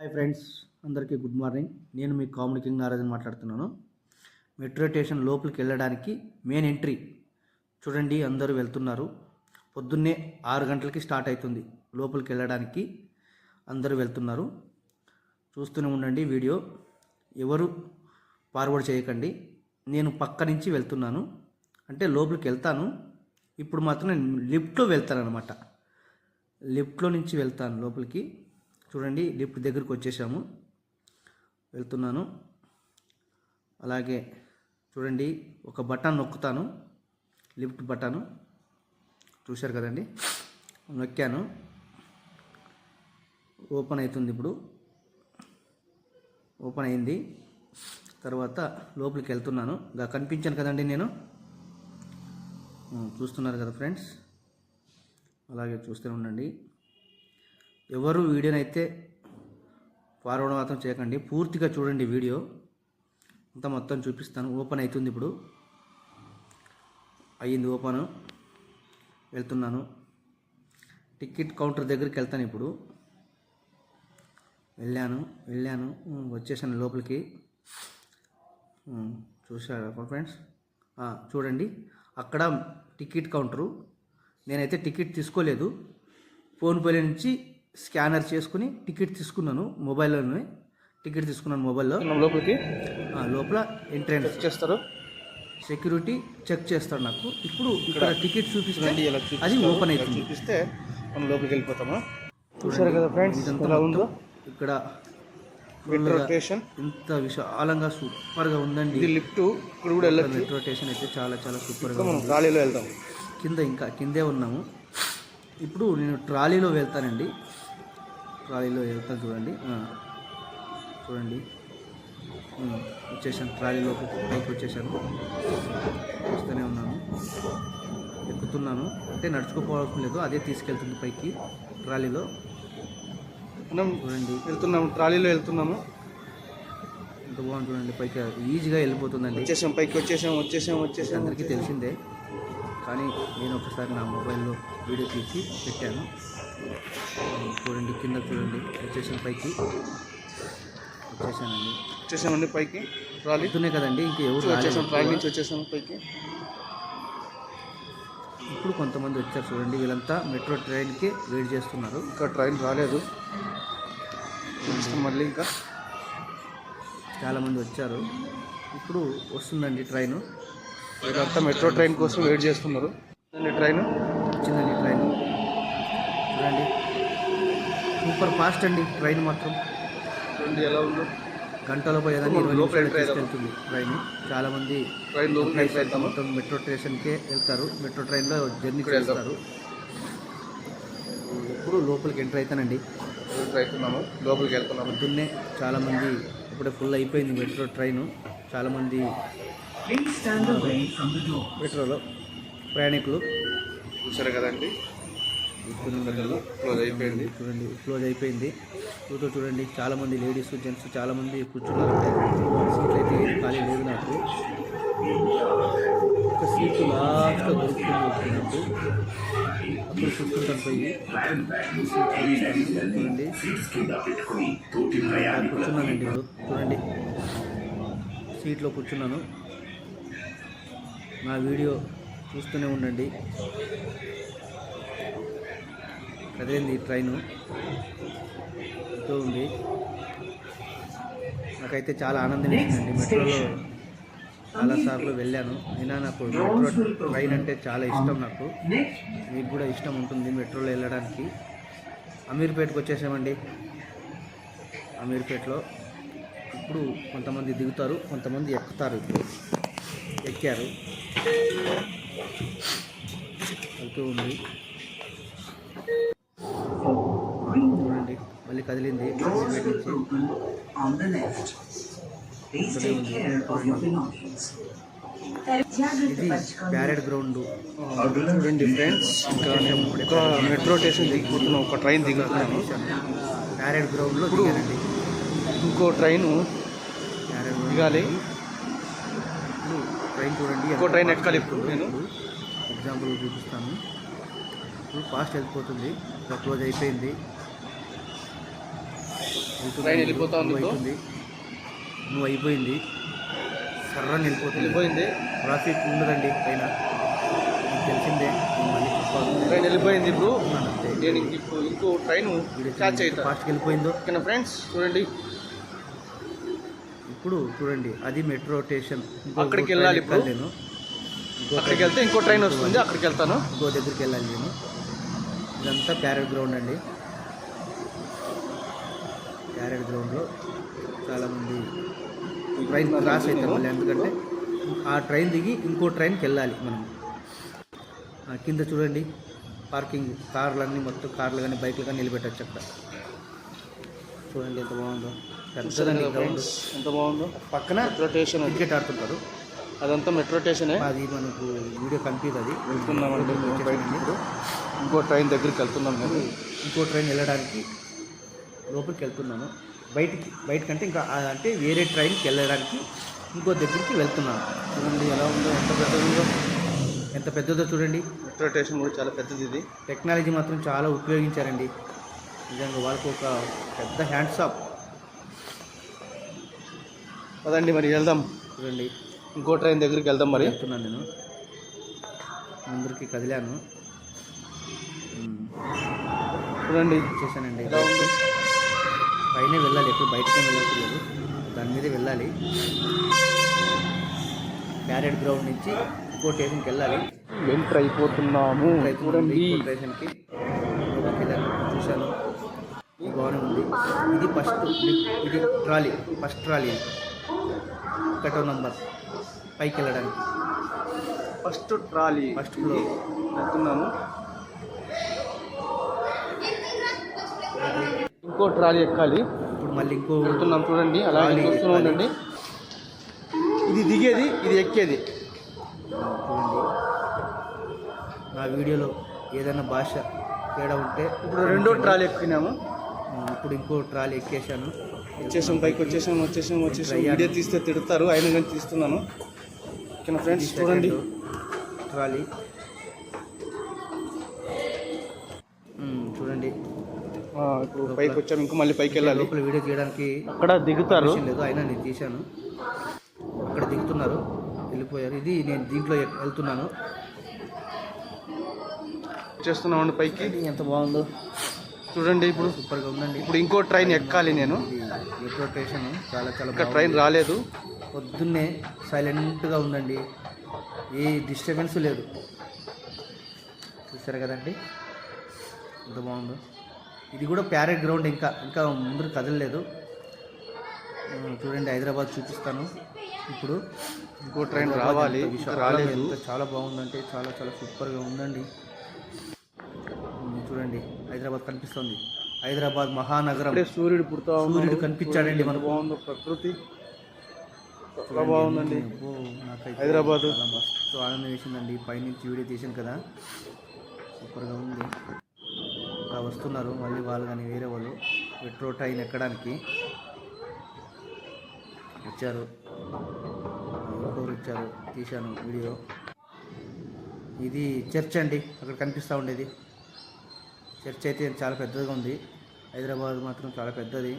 Hi friends అందరికీ good morning. నేను మీ కామెడీ కింగ్ నారాజన్ మాట్లాడుతున్నాను. మెట్రో స్టేషన్ లోపలికి వెళ్ళడానికి మెయిన్ ఎంట్రీ. చూడండి అందరూ వెళ్తున్నారు. పొద్దున్నే ఆరు గంటలకి స్టార్ట్ అవుతుంది లోపలికి వెళ్ళడానికి. అందరూ వెళ్తున్నారు. చూస్తూనే ఉండండి వీడియో. ఎవరు ఫార్వర్డ్ చేయకండి. నేను పక్క నుంచి వెళ్తున్నాను. అంటే లోపలికి వెళ్తాను. ఇప్పుడు మాత్రం నేను లిఫ్ట్లో వెళ్తాను అనమాట లిఫ్ట్లో నుంచి వెళ్తాను లోపలికి. చూడండి లిఫ్ట్ దగ్గరికి వచ్చేసాము. వెళ్తున్నాను. అలాగే చూడండి ఒక బటన్ నొక్కుతాను. Lift button. చూశారు కదండి? నొక్కాను. ఓపెన్ అవుతుంది ఇప్పుడు. ఓపెన్ అయింది. తర్వాత లోపలికి వెళ్తున్నాను. ఇంకా కనిపించాను కదండి నేను? చూస్తున్నారు కదా ఫ్రెండ్స్? అలాగే చూస్తూనే ఉండండి. ఎవరు వీడియోనైతే ఫార్వర్డ్ మాత్రం చేయకండి. పూర్తిగా చూడండి వీడియో. అంతా మొత్తం చూపిస్తాను. ఓపెన్ అవుతుంది ఇప్పుడు. అయ్యింది ఓపెన్ వెళ్తున్నాను. టికెట్ కౌంటర్ దగ్గరికి వెళ్తాను ఇప్పుడు. వెళ్ళాను. వెళ్ళాను. వచ్చేసాను లోపలికి. చూసారా ఫ్రెండ్స్ చూడండి. అక్కడ టికెట్ కౌంటరు నేనైతే టికెట్ తీసుకోలేదు. ఫోన్పే నుంచి స్కానర్ చేసుకుని టికెట్ తీసుకున్నాను మొబైల్లోనే. టికెట్ తీసుకున్నాను మొబైల్లో. లోపలికి. ఆ, లోపల ఎంట్రెన్స్. చేస్తారు. సెక్యూరిటీ చెక్ చేస్తాడు నాకు. ఇప్పుడు ఇక్కడ టికెట్ చూపిస్తే రండి ఇలా అది. ఓపెన్ అవుతుంది. చూపిస్తే మనం లోపలికి వెళ్ళిపోతాము? చూసారు కదా ఫ్రెండ్స్ ఇదంతా ఉందో? ఇక్కడ మెట్రో ఫుల్గా స్టేషన్ ఇంత విశాలంగా సూపర్గా ఉందండి. ఇది లిఫ్ట్. ఇక్కడ కూడా వెళ్ళొచ్చు. మెట్రో స్టేషన్ అయితే చాలా చాలా సూపర్గా మనం ఉంది. ట్రాలీలో వెళ్దాం కింద ఇంకా కిందే ఉన్నాము. ఇప్పుడు నేను ట్రాలీలో వెళ్తానండి. ట్రాలీలో వెళ్తాను చూడండి. చూడండి. వచ్చేసాను. ట్రాలీలో పైకి వచ్చేసాను. వస్తూనే ఉన్నాను. ఎక్కుతున్నాను. అంటే నడుచుకోపోవడం లేదు. అదే తీసుకెళ్తుంది పైకి ట్రాలీలో. మనం చూడండి. వెళ్తున్నాము ట్రాలీలో వెళ్తున్నాము. ఎంత బాగుంది చూడండి. పైకి ఈజీగా వెళ్ళిపోతుందండి. వచ్చేసాం. పైకి వచ్చేసాం. వచ్చేసాం. వచ్చేసాం. అందరికీ తెలిసిందే. కానీ నేను ఒకసారి నా మొబైల్లో వీడియో తీసి పెట్టాను. చూడండి కింద చూడండి వచ్చేసాను పైకి. వచ్చేసానండి. వచ్చేసామండి పైకి. ట్రాలీ. పొద్దునే కదండి ఇంక ఎవరు వచ్చేసాం ట్రాలీ రాలేదు. నుంచి వచ్చేసాం పైకి. ఇప్పుడు కొంతమంది వచ్చారు చూడండి వీళ్ళంతా మెట్రో ట్రైన్కి వెయిట్ చేస్తున్నారు. ఇంకా ట్రైన్ రాలేదు. మళ్ళీ ఇంకా. చాలామంది వచ్చారు. ఇప్పుడు వస్తుందండి ట్రైన్. వీళ్ళంతా మెట్రో ట్రైన్ కోసం వెయిట్ చేస్తున్నారు. ట్రైన్. వచ్చిందండి ట్రైన్. చూడండి. సూపర్ ఫాస్ట్ అండి ట్రైన్ మాత్రం. చూడండి ఎలా ఉందో. గంటలో పోయేదాన్ని ఇరవై నిమిషాలు. తీసుకెళ్తుంది ట్రైన్. చాలా మంది ట్రైన్ మొత్తం మెట్రో స్టేషన్కే వెళ్తారు. మెట్రో ట్రైన్లో జర్నీ. చేస్తారు. ఇప్పుడు లోపలికి ఎంటర్ అవుతానండి అవుతున్నాము లోపలికి వెళ్తున్నాము. పొద్దున్నే చాలామంది ఇప్పుడే ఫుల్ అయిపోయింది మెట్రో ట్రైన్. చాలామంది మెట్రోలో ప్రయాణికులు చూసారు కదండి. క్లోజ్ అయిపోయింది. చూడండి క్లోజ్ అయిపోయింది. చూస్తూ చూడండి చాలామంది లేడీస్ జెంట్స్ చాలామంది కూర్చున్నారంటే సీట్లు అయితే ఏది ఖాళీ లేదు నాకు. ఒక సీటు లాస్ట్లో దొరుకుతుంది వచ్చినట్టు అప్పుడు కూర్చుంటాను పోయి. చూడండి. కూర్చున్నానండి. చూడండి. సీట్లో కూర్చున్నాను. నా వీడియో చూస్తూనే ఉండండి. కదిలింది ఈ ట్రైను. వెళ్తూ ఉంది నాకైతే చాలా ఆనందం వేసిందండి. మెట్రోలో చాలాసార్లు వెళ్ళాను. అయినా నాకు మెట్రో ట్రైన్ అంటే చాలా ఇష్టం నాకు. మీకు కూడా ఇష్టం ఉంటుంది మెట్రోలో వెళ్ళడానికి. అమీర్పేటకు వచ్చేసామండి. అమీర్పేటలో. ఇప్పుడు కొంతమంది దిగుతారు కొంతమంది ఎక్కుతారు. ఇప్పుడు ఎక్కారు. వెళ్తూ ఉంది. చూడండి మళ్ళీ కదిలింది. ఇది ప్యారెడ్ గ్రౌండ్ చూడండి ఫ్రెండ్స్ ఇంకా మేము ఒక మెట్రో స్టేషన్ దిగిపోతున్నాం ఒక ట్రైన్ దిగుతున్నాము. ప్యారెడ్ గ్రౌండ్లో దిగానండి. ఇంకో ట్రైన్ ప్యారెడ్ దిగాలి. ట్రైన్ చూడండి ఇంకో ట్రైన్ ఎక్కాలి ఇప్పుడు నేను. ఎగ్జాంపుల్ చూపిస్తాను. ఇప్పుడు ఫాస్ట్ వెళ్ళిపోతుంది క్లోజ్ అయిపోయింది. ట్రైన్ వెళ్ళిపోతా ఉంది నువ్వు అయిపోయింది. సర్రని వెళ్ళిపోతుంది. వెళ్ళిపోయింది. ట్రాఫిక్ ఉండదండి పైన. తెలిసిందే ట్రైన్ వెళ్ళిపోయింది ఇప్పుడు. నేను ఇంక ఇప్పుడు ఇంకో ట్రైన్ క్యాచ్ అవుతా ఫాస్ట్కి వెళ్ళిపోయిందో? ఫ్రెండ్స్? చూడండి. ఇప్పుడు చూడండి అది మెట్రో స్టేషన్. అక్కడికి వెళ్ళాలి ఇప్పుడు. నేను అక్కడికి వెళ్తే ఇంకో ట్రైన్ వస్తుంది అక్కడికి వెళ్తాను. ఇంకో దగ్గరికి వెళ్ళాలి నేను. ఇదంతా ప్యారెడ్ గ్రౌండ్ అండి. ప్యారెడ్ గ్రౌండ్లో చాలామంది ట్రైన్ క్రాస్ అవుతాం మళ్ళీ ఎందుకంటే ఆ ట్రైన్ దిగి ఇంకో ట్రైన్కి వెళ్ళాలి మనం. కింద చూడండి పార్కింగ్ కార్లన్నీ మొత్తం కార్లు కానీ బైక్లు కానీ నిలబెట్టచ్చు అక్కడ. చూడండి ఎంత బాగుందో. పెద్దదండి గ్రౌండ్ ఫ్రెండ్స్ ఎంత బాగుందో. పక్కన మెట్రో స్టేషన్ క్రికెట్ ఆడుతుంటారు. అదంతా మెట్రో స్టేషనే అది మనకు వీడియో కనిపించదు అది. మేము బయటికి ఇప్పుడు. ఇంకో ట్రైన్ దగ్గరికి వెళ్తున్నాం మేము ఇంకో ట్రైన్ వెళ్ళడానికి లోపలికి వెళ్తున్నాను బయటికి బయటకంటే ఇంకా అంటే వేరే ట్రైన్కి వెళ్ళడానికి ఇంకో దగ్గరికి వెళ్తున్నాను చూడండి ఎలా ఉందో ఎంత పెద్దదో ఉందో ఎంత పెద్దదో చూడండి. మెట్రో స్టేషన్ కూడా చాలా పెద్దది ఇది. టెక్నాలజీ మాత్రం చాలా ఉపయోగించారండి. నిజంగా వాళ్ళకు ఒక పెద్ద హ్యాండ్స్ ఆఫ్ పదండి మరి వెళ్దాం. చూడండి ఇంకో ట్రైన్ దగ్గరికి వెళ్దాం మరి. వెళ్తున్నాను నేను. ముందరికి కదిలాను. చూడండి. ఉంది? పైన వెళ్ళాలి. ఎప్పుడు బయటకే వెళ్ళట్లేదు దాని మీదే వెళ్ళాలి. ప్యారెడ్ గ్రౌండ్ నుంచి ఇంకో స్టేషన్కి వెళ్ళాలి. ఎంటర్ అయిపోతున్నాము చూడండి. స్టేషన్కి చూశాను. బాగానే ఉంది. ఇది ఫస్ట్ ఇది ట్రాలీ. First trolley. ఒకటో నంబర్. పైకి వెళ్ళడానికి ఫస్ట్ ట్రాలీ ఫస్ట్ ఫ్లోర్. వెళ్తున్నాము. ఇంకో ట్రాలీ ఎక్కాలి. ఇప్పుడు మళ్ళీ ఇంకో వెళ్తున్నాం చూడండి ట్రాలీ చూస్తూ. ఉండండి ఇది దిగేది ఇది ఎక్కేది. చూడండి నా వీడియోలో ఏదైనా భాష తేడా ఉంటే ఇప్పుడు రెండో ట్రాలీ ఎక్కినాము. ఇప్పుడు ఇంకో ట్రాలీ ఎక్కేసాను వచ్చేసాం పైకి వచ్చేసాం వచ్చేసాం వచ్చేసాం. వీడియో తీస్తే తిడతారు అయినా కానీ తీస్తున్నాను. ఓకేనా ఫ్రెండ్స్? చూడండి. ట్రాలీ. చూడండి. ఇప్పుడు పైకి వచ్చాము ఇంకా మళ్ళీ పైకి వెళ్ళాలి. లోపల వీడియో తీయడానికి అక్కడ దిగుతారు. లేదు. అయినా నేను తీశాను. అక్కడ దిగుతున్నారు. వెళ్ళిపోయారు. ఇది నేను దీంట్లో వెళ్తున్నాను. చేస్తున్నామండి పైకి. ఎంత బాగుందో. చూడండి ఇప్పుడు సూపర్గా ఉందండి. ఇప్పుడు ఇంకో ట్రైన్ ఎక్కాలి నేను. మెట్రో స్టేషన్ చాలా చాలా ఇంకా. ట్రైన్ రాలేదు. పొద్దున్నే సైలెంట్గా ఉందండి. ఏ డిస్టర్బెన్స్ లేదు. చూసారు కదండి? ఎంత బాగుందో. ఇది కూడా ప్యారెడ్ గ్రౌండ్ ఇంకా. ఇంకా ముందు కదలలేదు. చూడండి హైదరాబాద్ చూపిస్తాను. ఇప్పుడు ఇంకో ట్రైన్ రావాలి. రాలేదు. చాలా బాగుందంటే చాలా చాలా సూపర్గా ఉందండి. చూడండి. హైదరాబాద్ కనిపిస్తుంది. హైదరాబాద్ మహానగరం. సూర్యుడు పుడతా. సూర్యుడు కనిపించాడండి మనకు. బాగుందో ప్రకృతి. చాలా బాగుందండి. హైదరాబాదు. మస్తు ఆనందం వేసిందండి పైనుంచి వీడియో తీసాను కదా. సూపర్గా ఉంది. ఇంకా వస్తున్నారు. మళ్ళీ వాళ్ళు కానీ వేరే వాళ్ళు. మెట్రో ట్రైన్ ఎక్కడానికి వచ్చారు. ఇంకోరు వచ్చారు? తీశాను వీడియో. ఇది చర్చ్ అండి. అక్కడ కనిపిస్తూ ఉండేది. చర్చ్ అయితే చాలా పెద్దదిగా ఉంది. హైదరాబాద్ మాత్రం చాలా పెద్దది.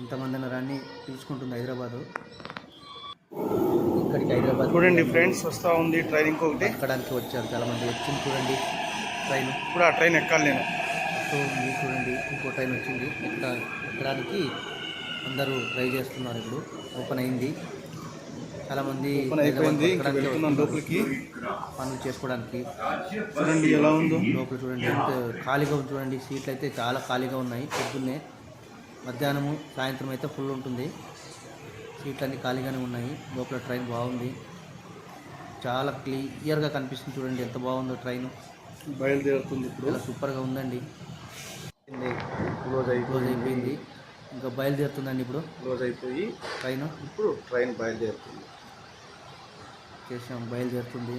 ఎంతమంది అయినా రాని పిలుచుకుంటుంది హైదరాబాదు. ఇక్కడికి హైదరాబాద్ చూడండి ఫ్రెండ్స్ వస్తా ఉంది ట్రైన్ ఇంకొకటి. ఎక్కడానికి వచ్చారు చాలా మంది వచ్చింది చూడండి. ట్రైన్. ఇప్పుడు ఆ ట్రైన్ ఎక్కాలి నేను. సో మీరు చూడండి ఇంకో ట్రైన్ వచ్చింది. ఎక్కడ ఎక్కడానికి అందరూ ట్రై చేస్తున్నారు ఇప్పుడు. ఓపెన్ అయింది. చాలామంది అయిపోయింది. వెళ్తున్నాం లోపలికి. పనులు చేసుకోవడానికి. చూడండి ఎలా ఉందో. లోపల చూడండి ఖాళీగా ఉంది చూడండి. సీట్లు అయితే చాలా ఖాళీగా ఉన్నాయి. పొద్దున్నే మధ్యాహ్నము సాయంత్రం అయితే ఫుల్ ఉంటుంది. సీట్లు అన్నీ ఖాళీగానే ఉన్నాయి. లోపల ట్రైన్ బాగుంది. చాలా క్లియర్గా కనిపిస్తుంది చూడండి ఎంత బాగుందో ట్రైన్. బయలుదేరుతుంది ఇప్పుడు. చాలా సూపర్గా ఉందండి. క్లోజ్ క్లోజ్ అయిపోయి అయిపోయింది. ఇంకా బయలుదేరుతుందండి ఇప్పుడు. క్లోజ్ అయిపోయి ట్రైన్. ఇప్పుడు ట్రైన్ బయలుదేరుతుంది. చేసాం బయలుదేరుతుంది.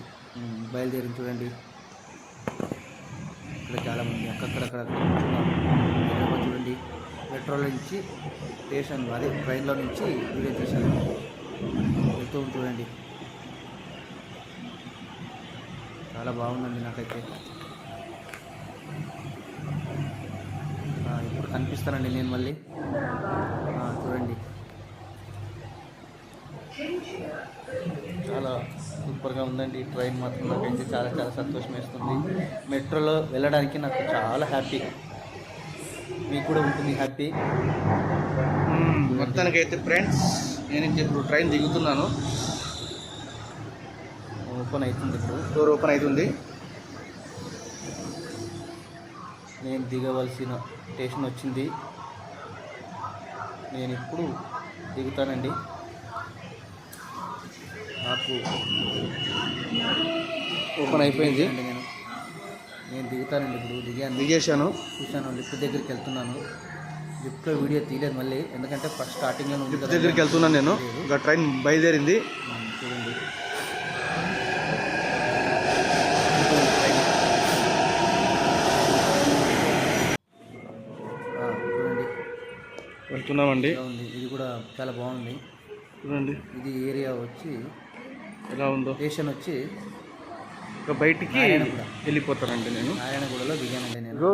బయలుదేరింది చూడండి. ఇక్కడ చాలామంది అక్కడక్కడ చూడండి. మెట్రోలో నుంచి స్టేషన్ అదే ట్రైన్లో నుంచి వీడియో తీశాను. వెళ్తూ చూడండి. చాలా బాగుందండి నాకైతే. ఇప్పుడు కనిపిస్తానండి నేను మళ్ళీ ఆ, చూడండి చాలా సూపర్గా ఉందండి. ఈ ట్రైన్ మాత్రం నాకైతే చాలా చాలా సంతోషం వేస్తుంది. మెట్రోలో వెళ్ళడానికి నాకు చాలా హ్యాపీ. మీకు కూడా ఉంటుంది హ్యాపీ. మొత్తానికైతే ఫ్రెండ్స్ నేను ఇప్పుడు ట్రైన్ దిగుతున్నాను. ఓపెన్ అవుతుంది ఇప్పుడు. డోర్ ఓపెన్ అవుతుంది. నేను దిగవలసిన స్టేషన్ వచ్చింది. నేను ఇప్పుడు దిగుతానండి. నాకు ఓపెన్ అయిపోయింది. నేను నేను దిగుతానండి ఇప్పుడు దిగాను. దిగేశాను. చూశాను లిఫ్ట్ దగ్గరికి వెళ్తున్నాను. లిఫ్ట్లో వీడియో తీయలేదు మళ్ళీ ఎందుకంటే ఫస్ట్ స్టార్టింగ్లో ఉంది లిఫ్ట్ దగ్గరికి వెళ్తున్నాను నేను. ఇంకా ట్రైన్ బయలుదేరింది. చూడండి. వెళ్తున్నామండి. ఇది కూడా చాలా బాగుంది. చూడండి. ఇది ఏరియా వచ్చి ఎలా ఉందో? స్టేషన్ వచ్చి ఇంకా బయటికి. వెళ్ళిపోతానండి నేను. నారాయణగూడలో దిగానండి నేను.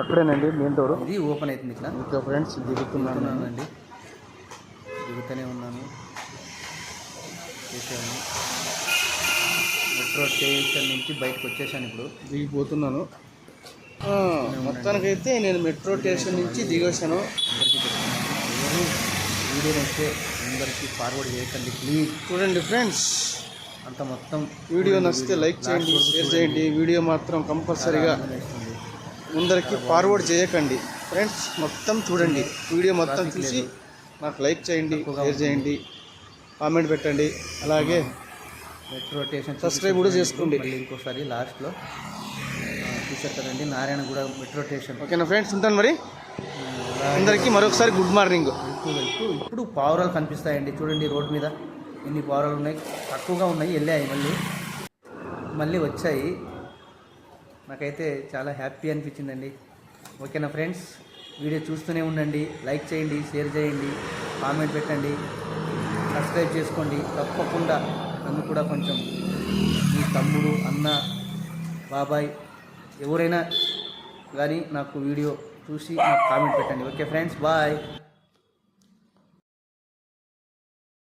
అక్కడేనండి మెయిన్ డోర్ ఇది ఓపెన్ అవుతుంది ఇట్లా ఇంకా ఫ్రెండ్స్ దిగుతున్నాను నేను. దిగుతున్నానండి. దిగుతూనే ఉన్నాను. చేశాను. మెట్రో స్టేషన్ నుంచి బయటకు వచ్చేసాను ఇప్పుడు. దిగిపోతున్నాను. ఆ, మొత్తానికైతే నేను మెట్రో స్టేషన్ నుంచి ఎవరు వీడియో వస్తే అందరికీ ఫార్వర్డ్ చేయకండి ప్లీజ్ చూడండి ఫ్రెండ్స్ అంత మొత్తం వీడియో నచ్చితే లైక్ చేయండి షేర్ చేయండి. వీడియో మాత్రం కంపల్సరీగా ముందరికి ఫార్వర్డ్ చేయకండి. ఫ్రెండ్స్ మొత్తం చూడండి. వీడియో మొత్తం చూసి నాకు లైక్ చేయండి షేర్ చేయండి కామెంట్ పెట్టండి. అలాగే మెట్రో స్టేషన్ Subscribe కూడా చేసుకోండి. ఇంకోసారి లాస్ట్లో చూసారు కదండి నారాయణగూడ మెట్రో స్టేషన్ ఓకేనా ఫ్రెండ్స్ ఉంటాను మరి. అందరికీ మరొకసారి గుడ్ మార్నింగ్ ఇప్పుడు పావురాలు కనిపిస్తాయండి. చూడండి రోడ్డు మీద. ఎన్ని పావురాలు ఉన్నాయి? తక్కువగా ఉన్నాయి వెళ్ళాయి మళ్ళీ. మళ్ళీ వచ్చాయి. నాకైతే చాలా హ్యాపీ అనిపించిందండి. ఓకేనా ఫ్రెండ్స్? వీడియో చూస్తూనే ఉండండి. లైక్ చేయండి షేర్ చేయండి కామెంట్ పెట్టండి. సబ్స్క్రైబ్ చేసుకోండి. తప్పకుండా నన్ను కూడా కొంచెం మీ తమ్ముడు అన్న బాబాయ్ ఎవరైనా కానీ నాకు వీడియో చూసి నాకు కామెంట్ పెట్టండి. Okay friends? బాయ్.